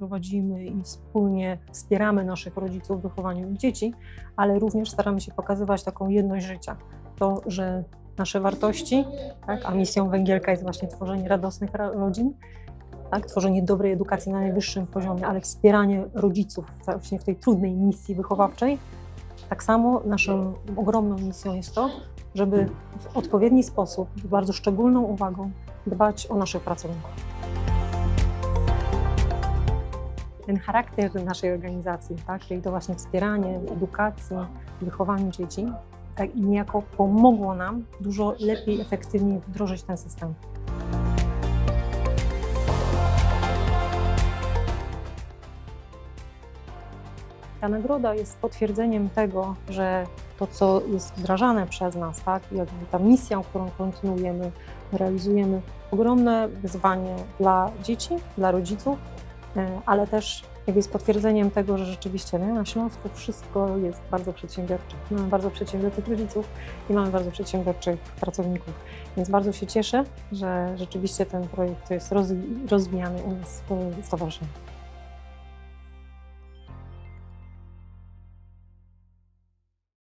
prowadzimy i wspólnie wspieramy naszych rodziców w wychowaniu ich dzieci, ale również staramy się pokazywać taką jedność życia. To, że nasze wartości, tak, a misją węgielka jest właśnie tworzenie radosnych ra- rodzin, tak, tworzenie dobrej edukacji na najwyższym poziomie, ale wspieranie rodziców właśnie w tej trudnej misji wychowawczej. Tak samo naszą ogromną misją jest to, żeby w odpowiedni sposób, z bardzo szczególną uwagą dbać o naszych pracowników. Ten charakter naszej organizacji, tak, czyli to właśnie wspieranie edukacji, wychowaniu dzieci, tak? Niejako pomogło nam dużo lepiej, efektywniej wdrożyć ten system. Ta nagroda jest potwierdzeniem tego, że to, co jest wdrażane przez nas, tak, jakby ta misja, którą kontynuujemy, realizujemy, ogromne wyzwanie dla dzieci, dla rodziców, ale też jakby jest potwierdzeniem tego, że rzeczywiście nie, na Śląsku wszystko jest bardzo przedsiębiorcze. Mamy bardzo przedsiębiorczych rodziców i mamy bardzo przedsiębiorczych pracowników. Więc bardzo się cieszę, że rzeczywiście ten projekt jest rozwi- rozwijany u nas w stowarzyszeniu.